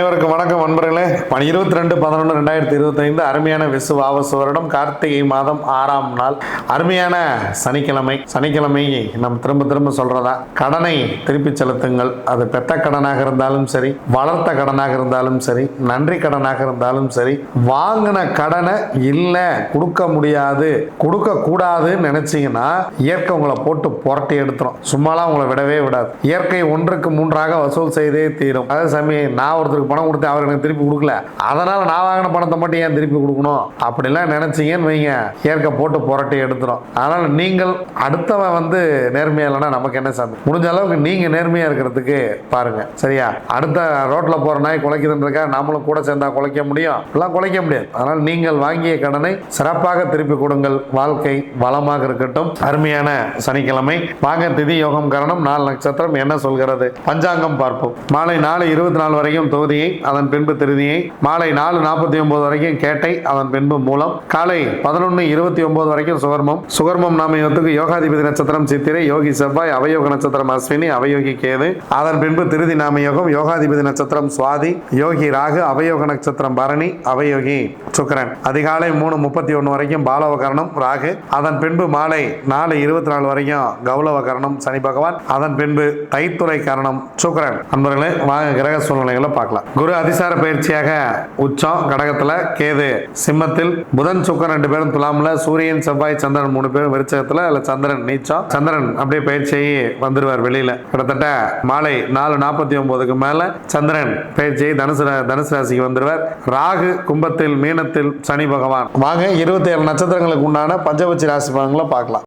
அனைவருக்கும் வணக்கம் நண்பர்களே. இருபத்தி ரெண்டு பதினொன்று ரெண்டாயிரத்தி இருபத்தைந்து அருமையான விசு வாவசு வருடம் கார்த்திகை மாதம் ஆறாம் நாள். அருமையான சனிக்கிழமை. சனிக்கிழமை நம்ம திரும்ப திரும்ப சொல்றதா? கடனை திருப்பி செலுத்துங்கள். அது பெத்த கடனாக இருந்தாலும் சரி வளர்த்த கடனாக இருந்தாலும் சரி நன்றி கடனாக இருந்தாலும் சரி வாங்கின கடனை இல்லை கொடுக்க முடியாது கொடுக்க கூடாதுன்னு நினைச்சீங்கன்னா இயற்கை உங்களை போட்டு புரட்டி எடுத்துரும். சும்மாலாம் உங்களை விடவே விடாது. இயற்கை ஒன்றுக்கு மூன்றாக வசூல் செய்தே தீரும். அதாவது சமயம் நான் ஒருத்தருக்கு பணம் கொடுத்து அவர் எனக்கு திருப்பி கொடுக்கல. அதனால் நான் வாங்கின பணத்தை மட்டும் ஏன் திருப்பி கொடுக்கணும்? அப்படிலாம் நினச்சிங்கன்னு வைங்க. இயற்கை போட்டு புரட்டி எடுத்துரும். அதனால் நீங்கள் அடுத்தவன் வந்து நேர்மையாக இல்லைன்னா நமக்கு என்ன சாமி? முடிஞ்ச அளவுக்கு நீங்கள் நேர்மையாக இருக்கிறதுக்கு பாருங்கள் சரியா? அடுத்த ரோட்டில் போகிற நாய் குலைக்குதுன்றக்கா நாமளும் கூட சேர்ந்தால் குலைக்க முடியும்? எல்லாம் குலைக்க முடியாது. அதனால் நீங்கள் வாங்கிய கடனை சிறப்பாக திருப்பி கொடுங்கள். வாழ்க்கை வளமாக இருக்கட்டும். அருமையான சனிக்கிழமை. வாங்க திதி யோகம் கரணம் நாலு நட்சத்திரம் என்ன சொல்கிறது? பஞ்சாங்கம் பார்ப்போம். மாலை நாலு இருபத்தி நாலு வரைக்கும் தொகுதியை அதன் பின்பு திருதியை. மாலை நாலு நாற்பத்தி ஒன்பது வரைக்கும் கேட்டை அதன் பின்பு மூலம். காலை பதினொன்று இருபத்தி ஒன்பது வரைக்கும் சுகர்மம். சுகர்மம் நாமயத்துக்கு யோகாதிபதி நட்சத்திரம் சித்திரை யோகி செவ்வாய் அவயோக நட்சத்திரம் அஸ்வினி அவயோகி கேது. அதன் பின்பு திருதி நாமயோகம் யோகாதிபதி நட்சத்திரம் சுவாதி யோகி ராகு அவயோக நட்சத்திரம் பரணி அவயோகி சுக்கரன். அதிகாலை மூணு முப்பத்தி ஒன்று வரைக்கும் பாலவ கரணம் ராகு. அதன் பின்பு மாலை நாலு இருபத்தி நாலு வரைக்கும் கௌலவ கரணம் சனி பகவான். அதன் பின்பு தைத்துறை கரணம் சுக்கரன். அன்பர்களே வாங்க கிரக சூழ்நிலைகளை பார்க்கலாம். குரு அதிசார பயிற்சியாக உச்சம் கடகத்துல கேது சிம்மத்தில் புதன் சுக்கரன் ரெண்டு பேரும் துலாம்ல சூரியன் செவ்வாய் சந்திரன் மூணு பேரும் விருச்சகத்துல இல்ல சந்திரன் நீச்சம். சந்திரன் அப்படியே பயிற்சியாகி வந்துருவார் வெளியில. கிட்டத்தட்ட மாலை நாலு நாற்பத்தி ஒன்பதுக்கு மேல சந்திரன் பயிற்சியை தனுசு தனுசு ராசிக்கு வந்துருவார். ராகு கும்பத்தில் மீனத்தில் சனி பகவான். வாங்க இருபத்தி ஏழு நட்சத்திரங்களுக்கு உண்டான பஞ்சபட்சி ராசி பலன்களை பார்க்கலாம்.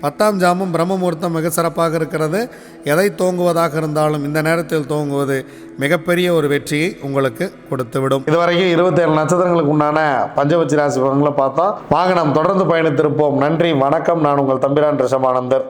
பத்தாம் ஜாமம் பிரம்ம முகூர்த்தம் மிக சிறப்பாக இருக்கிறது. எதை தோங்குவதாக இருந்தாலும் இந்த நேரத்தில் தோங்குவது மிகப்பெரிய ஒரு வெற்றியை உங்களுக்கு கொடுத்துவிடும். இதுவரைக்கும் இருபத்தேழு நட்சத்திரங்களுக்கு உண்டான பஞ்சபட்சி ராசி பலன்களை பார்த்தோம் வாங்க நாம் தொடர்ந்து பயணித்திருப்போம். நன்றி வணக்கம். நான் உங்கள் தம்பிரான் ரிஷபானந்தர்.